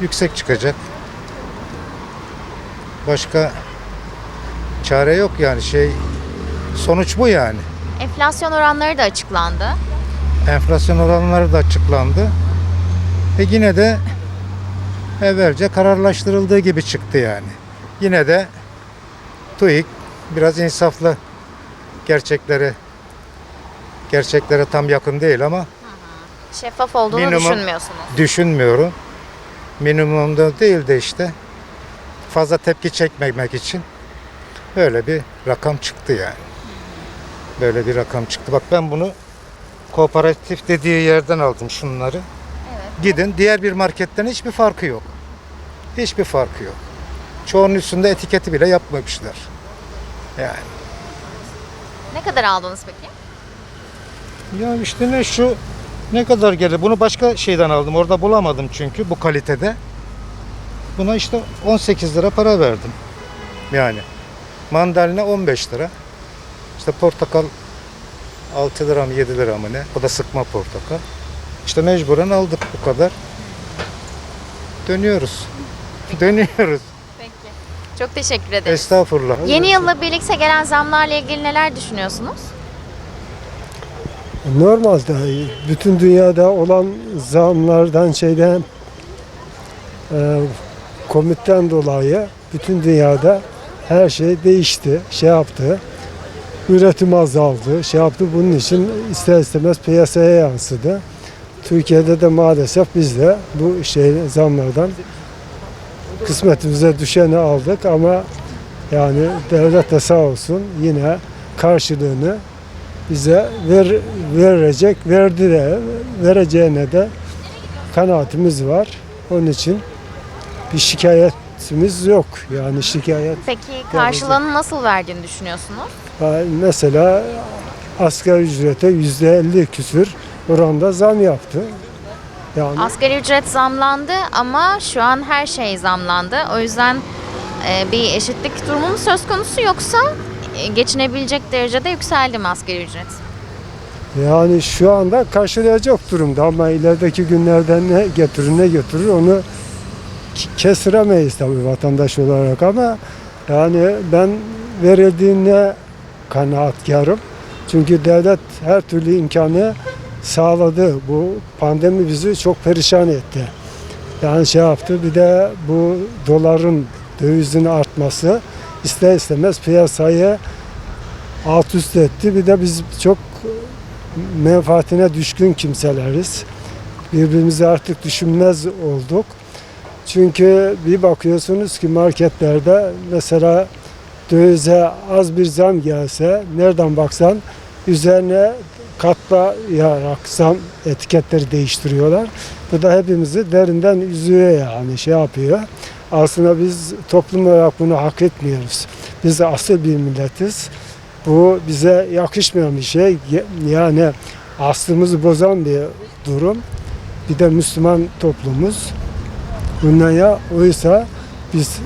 yüksek çıkacak. Başka çare yok yani şey sonuç bu yani. Enflasyon oranları da açıklandı. Enflasyon oranları da açıklandı. E yine de evvelce kararlaştırıldığı gibi çıktı yani. Yine de TÜİK biraz insaflı gerçekleri gerçeklere tam yakın değil ama Şeffaf olduğunu Minimum- düşünmüyorsunuz. düşünmüyorum. Minimumda değil de işte fazla tepki çekmemek için böyle bir rakam çıktı yani. Böyle bir rakam çıktı. Bak ben bunu kooperatif dediği yerden aldım şunları. Gidin diğer bir marketten hiçbir farkı yok. Hiçbir farkı yok. Çoğunun üstünde etiketi bile yapmamışlar. Yani. Ne kadar aldınız peki? Ya işte ne şu ne kadar gelir? Bunu başka şeyden aldım. Orada bulamadım çünkü bu kalitede. Buna işte 18 lira para verdim. Yani mandalina 15 lira. İşte portakal 6 lira mı 7 lira mı ne? O da sıkma portakal. İşte mecburen aldık bu kadar. Dönüyoruz. Dönüyoruz. Peki. Çok teşekkür ederiz. Estağfurullah. Yeni yılla birlikte gelen zamlarla ilgili neler düşünüyorsunuz? Normalde bütün dünyada olan zamlardan şeyden e, komitten dolayı bütün dünyada her şey değişti, şey yaptı. Üretim azaldı, şey yaptı. Bunun için ister istemez piyasaya yansıdı. Türkiye'de de maalesef biz de bu şey zamlardan kısmetimize düşeni aldık ama yani devlet de sağ olsun yine karşılığını bize ver, verecek, verdi de vereceğine de kanaatimiz var. Onun için bir şikayetimiz yok. Yani şikayet Peki karşılığını nasıl verdiğini düşünüyorsunuz? Mesela asgari ücrete yüzde elli küsür oranda zam yaptı. Yani Asgari ücret zamlandı ama şu an her şey zamlandı. O yüzden e, bir eşitlik durumu mu söz konusu yoksa geçinebilecek derecede yükseldi mi ücret? yani şu anda karşılayacak durumda ama ilerideki günlerde ne getirir ne götürür onu k- kestiremeyiz tabii vatandaş olarak ama yani ben verildiğine kanaatkarım. Çünkü devlet her türlü imkanı sağladı. Bu pandemi bizi çok perişan etti. Yani şey yaptı bir de bu doların dövizin artması ister istemez piyasayı alt üst etti. Bir de biz çok menfaatine düşkün kimseleriz. Birbirimizi artık düşünmez olduk. Çünkü bir bakıyorsunuz ki marketlerde mesela dövize az bir zam gelse nereden baksan üzerine katlayarak zam etiketleri değiştiriyorlar. Bu da hepimizi derinden üzüyor yani şey yapıyor. Aslında biz toplum olarak bunu hak etmiyoruz. Biz asıl bir milletiz. Bu bize yakışmayan bir şey. Yani aslımızı bozan bir durum. Bir de Müslüman toplumuz. Bundan ya oysa biz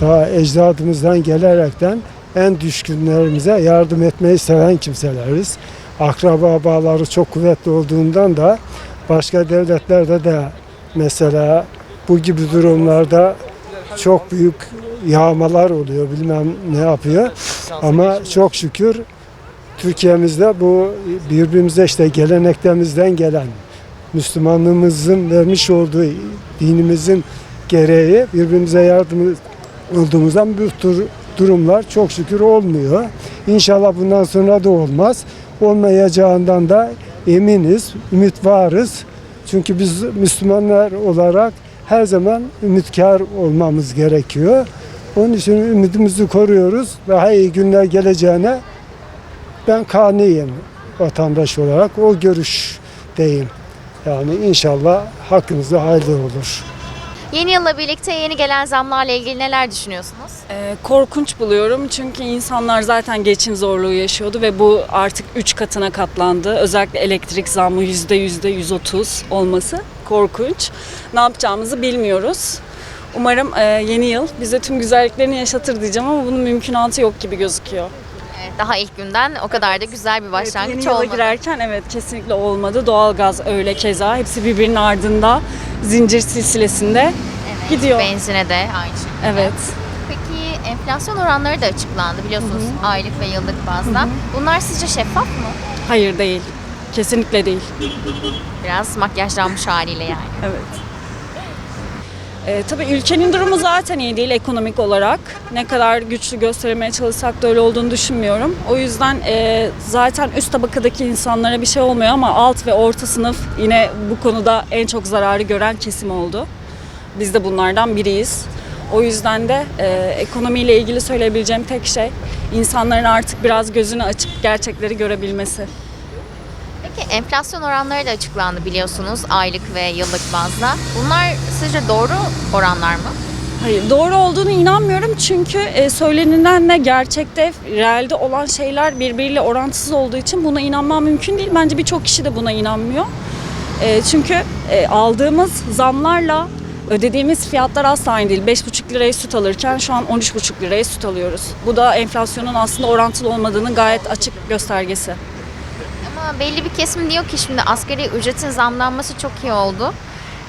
ta ecdadımızdan gelerekten en düşkünlerimize yardım etmeyi seven kimseleriz. Akraba bağları çok kuvvetli olduğundan da başka devletlerde de mesela bu gibi durumlarda çok büyük yağmalar oluyor bilmem ne yapıyor. Ama çok şükür Türkiye'mizde bu birbirimize işte geleneklerimizden gelen Müslümanlığımızın vermiş olduğu dinimizin gereği birbirimize yardım olduğumuzdan bu tür durumlar çok şükür olmuyor. İnşallah bundan sonra da olmaz. Olmayacağından da eminiz, ümit varız. Çünkü biz Müslümanlar olarak her zaman ümitkar olmamız gerekiyor. Onun için ümidimizi koruyoruz. Daha iyi günler geleceğine ben kaniyim vatandaş olarak. O görüşteyim. Yani inşallah hakkımızda hayırlı olur. Yeni yılla birlikte yeni gelen zamlarla ilgili neler düşünüyorsunuz? Ee, korkunç buluyorum çünkü insanlar zaten geçim zorluğu yaşıyordu ve bu artık 3 katına katlandı. Özellikle elektrik zammı yüzde yüzde 130 olması korkunç. Ne yapacağımızı bilmiyoruz. Umarım e, yeni yıl bize tüm güzelliklerini yaşatır diyeceğim ama bunun mümkünatı yok gibi gözüküyor. Evet, daha ilk günden o kadar da güzel bir Evet, başlangıç yeni yıla olmadı. girerken evet kesinlikle olmadı. Doğalgaz öyle keza. Hepsi birbirinin ardında zincir silsilesinde. Gidiyor. Benzine de aynı şekilde. Evet. Peki enflasyon oranları da açıklandı biliyorsunuz aylık ve yıllık bazda. Bunlar sizce şeffaf mı? Hayır değil. Kesinlikle değil. Biraz makyajlanmış haliyle yani. Evet. Ee, tabii ülkenin durumu zaten iyi değil ekonomik olarak. Ne kadar güçlü göstermeye çalışsak da öyle olduğunu düşünmüyorum. O yüzden e, zaten üst tabakadaki insanlara bir şey olmuyor ama alt ve orta sınıf yine bu konuda en çok zararı gören kesim oldu. Biz de bunlardan biriyiz. O yüzden de e, ekonomiyle ilgili söyleyebileceğim tek şey insanların artık biraz gözünü açıp gerçekleri görebilmesi. Enflasyon oranları da açıklandı biliyorsunuz aylık ve yıllık bazda. Bunlar sizce doğru oranlar mı? Hayır doğru olduğunu inanmıyorum çünkü e, söylenilenle gerçekte realde olan şeyler birbiriyle orantısız olduğu için buna inanmam mümkün değil. Bence birçok kişi de buna inanmıyor. E, çünkü e, aldığımız zamlarla ödediğimiz fiyatlar asla aynı değil. 5,5 liraya süt alırken şu an 13,5 liraya süt alıyoruz. Bu da enflasyonun aslında orantılı olmadığının gayet açık göstergesi. Ama belli bir kesim diyor ki şimdi asgari ücretin zamlanması çok iyi oldu.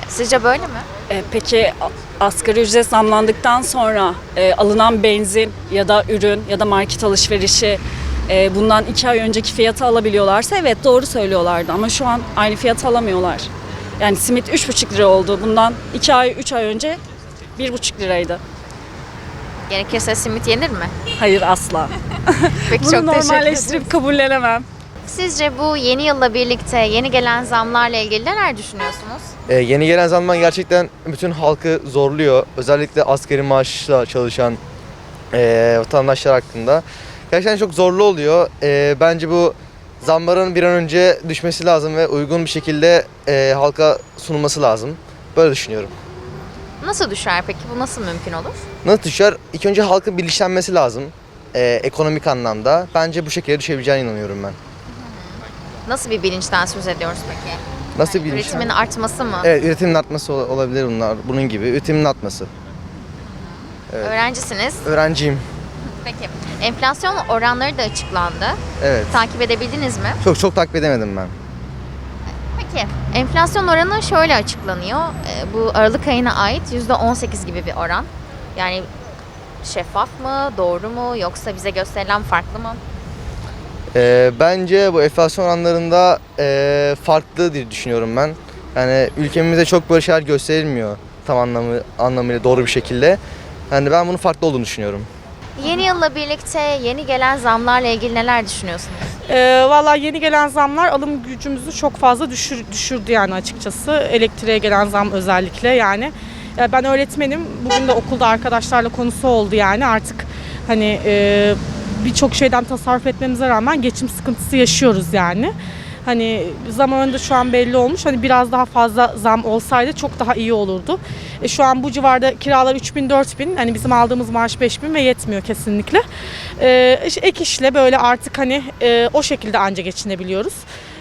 Sizce böyle mi? E, peki asgari ücret zamlandıktan sonra e, alınan benzin ya da ürün ya da market alışverişi e, bundan iki ay önceki fiyatı alabiliyorlarsa evet doğru söylüyorlardı ama şu an aynı fiyatı alamıyorlar. Yani simit 3,5 lira oldu. Bundan iki ay, üç ay önce 1,5 liraydı. Gerekirse simit yenir mi? Hayır asla. Peki Bunu çok normalleştirip kabullenemem. Sizce bu yeni yılla birlikte yeni gelen zamlarla ilgili neler düşünüyorsunuz? Ee, yeni gelen zamlar gerçekten bütün halkı zorluyor. Özellikle asgari maaşla çalışan ee, vatandaşlar hakkında. Gerçekten çok zorlu oluyor. Ee, bence bu zamların bir an önce düşmesi lazım ve uygun bir şekilde ee, halka sunulması lazım. Böyle düşünüyorum. Nasıl düşer peki? Bu nasıl mümkün olur? Nasıl düşer? İlk önce halkın bilinçlenmesi lazım. ee, ekonomik anlamda. Bence bu şekilde düşebileceğine inanıyorum ben. Nasıl bir bilinçten söz ediyoruz peki? Nasıl Yani bilinç? Üretimin artması mı? Evet, üretimin artması ol- olabilir bunlar. Bunun gibi. Üretimin artması. evet. Öğrencisiniz. Öğrenciyim. Peki. Enflasyon oranları da açıklandı. Evet. Takip edebildiniz mi? Çok çok takip edemedim ben. Peki. Enflasyon oranı şöyle açıklanıyor. Ee, Bu Aralık ayına ait %18 gibi bir oran. Yani şeffaf mı, doğru mu yoksa bize gösterilen farklı mı? Ee, bence bu enflasyon oranlarında ee, farklı diye düşünüyorum ben. Yani ülkemizde çok böyle şeyler gösterilmiyor tam anlamı anlamıyla doğru bir şekilde. Yani ben bunun farklı olduğunu düşünüyorum. Yeni yılla birlikte yeni gelen zamlarla ilgili neler düşünüyorsunuz? Ee, Valla yeni gelen zamlar alım gücümüzü çok fazla düşür, düşürdü yani açıkçası. Elektriğe gelen zam özellikle yani. Ya ben öğretmenim. Bugün de okulda arkadaşlarla konusu oldu yani. Artık hani e, birçok şeyden tasarruf etmemize rağmen geçim sıkıntısı yaşıyoruz yani. Hani zam oranı şu an belli olmuş. Hani biraz daha fazla zam olsaydı çok daha iyi olurdu. E, şu an bu civarda kiralar 3000 4000. Hani bizim aldığımız maaş 5000 ve yetmiyor kesinlikle. E, işte ek işle böyle artık hani e, o şekilde anca geçinebiliyoruz.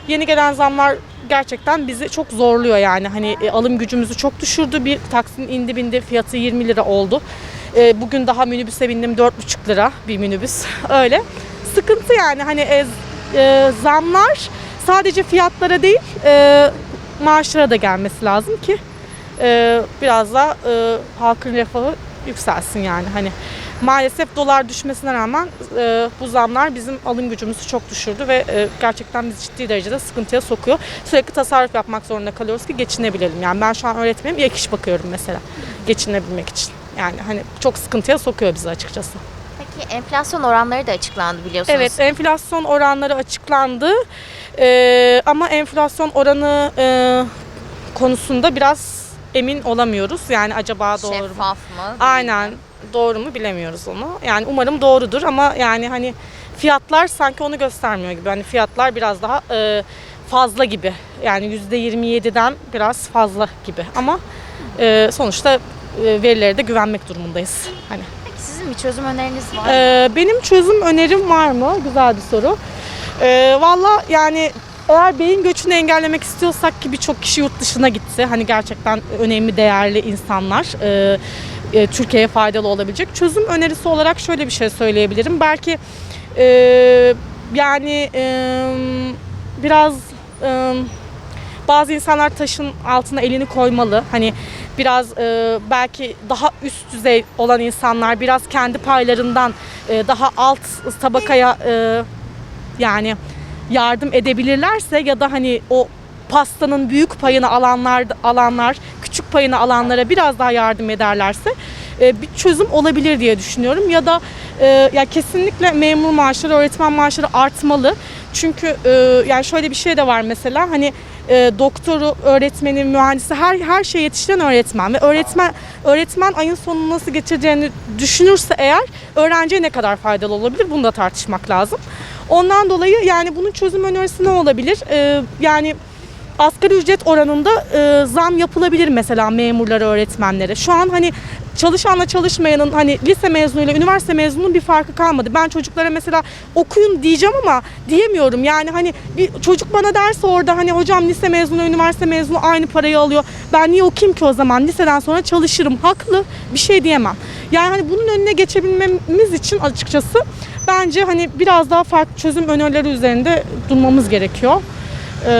Yeni gelen zamlar gerçekten bizi çok zorluyor yani. Hani e, alım gücümüzü çok düşürdü. Bir taksin indi bindi fiyatı 20 lira oldu. E, bugün daha minibüse bindim 4,5 lira bir minibüs. Öyle. Sıkıntı yani hani e, e, zamlar sadece fiyatlara değil e, maaşlara da gelmesi lazım ki e, biraz da e, halkın refahı yükselsin yani hani maalesef dolar düşmesine rağmen e, bu zamlar bizim alım gücümüzü çok düşürdü ve e, gerçekten bizi ciddi derecede sıkıntıya sokuyor. Sürekli tasarruf yapmak zorunda kalıyoruz ki geçinebilelim. Yani ben şu an öğretmenim, ek iş bakıyorum mesela geçinebilmek için. Yani hani çok sıkıntıya sokuyor bizi açıkçası. Peki enflasyon oranları da açıklandı biliyorsunuz. Evet, enflasyon oranları açıklandı. Ee, ama enflasyon oranı e, konusunda biraz emin olamıyoruz. Yani acaba doğru mu? Şeffaf mı? Aynen doğru mu bilemiyoruz onu. Yani umarım doğrudur ama yani hani fiyatlar sanki onu göstermiyor gibi. Hani fiyatlar biraz daha e, fazla gibi. Yani %27'den biraz fazla gibi. Ama e, sonuçta verilere de güvenmek durumundayız. Hani Peki sizin bir çözüm öneriniz var mı? ee, benim çözüm önerim var mı? Güzel bir soru. Ee, Valla yani eğer beyin göçünü engellemek istiyorsak ki birçok kişi yurt dışına gitti. Hani gerçekten önemli, değerli insanlar. Ee, e, Türkiye'ye faydalı olabilecek. Çözüm önerisi olarak şöyle bir şey söyleyebilirim. Belki e, yani e, biraz e, bazı insanlar taşın altına elini koymalı. Hani biraz e, belki daha üst düzey olan insanlar biraz kendi paylarından e, daha alt tabakaya e, yani yardım edebilirlerse ya da hani o pastanın büyük payını alanlar alanlar küçük payını alanlara biraz daha yardım ederlerse e, bir çözüm olabilir diye düşünüyorum ya da e, ya kesinlikle memur maaşları öğretmen maaşları artmalı çünkü e, yani şöyle bir şey de var mesela hani e, doktoru, öğretmeni, mühendisi her her şeye yetiştiren öğretmen ve öğretmen öğretmen ayın sonunu nasıl geçireceğini düşünürse eğer öğrenciye ne kadar faydalı olabilir bunu da tartışmak lazım. Ondan dolayı yani bunun çözüm önerisi ne olabilir? E, yani asgari ücret oranında e, zam yapılabilir mesela memurlara, öğretmenlere. Şu an hani çalışanla çalışmayanın hani lise mezunuyla üniversite mezununun bir farkı kalmadı. Ben çocuklara mesela okuyun diyeceğim ama diyemiyorum. Yani hani bir çocuk bana derse orada hani hocam lise mezunu, üniversite mezunu aynı parayı alıyor. Ben niye okuyayım ki o zaman? Liseden sonra çalışırım. Haklı. Bir şey diyemem. Yani hani bunun önüne geçebilmemiz için açıkçası bence hani biraz daha farklı çözüm önerileri üzerinde durmamız gerekiyor. Ee,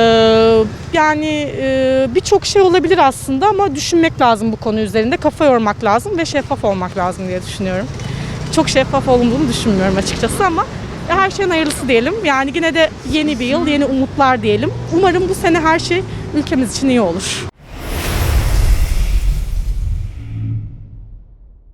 yani e, birçok şey olabilir aslında ama düşünmek lazım bu konu üzerinde. Kafa yormak lazım ve şeffaf olmak lazım diye düşünüyorum. Çok şeffaf olduğunu düşünmüyorum açıkçası ama her şeyin hayırlısı diyelim. Yani yine de yeni bir yıl, yeni umutlar diyelim. Umarım bu sene her şey ülkemiz için iyi olur.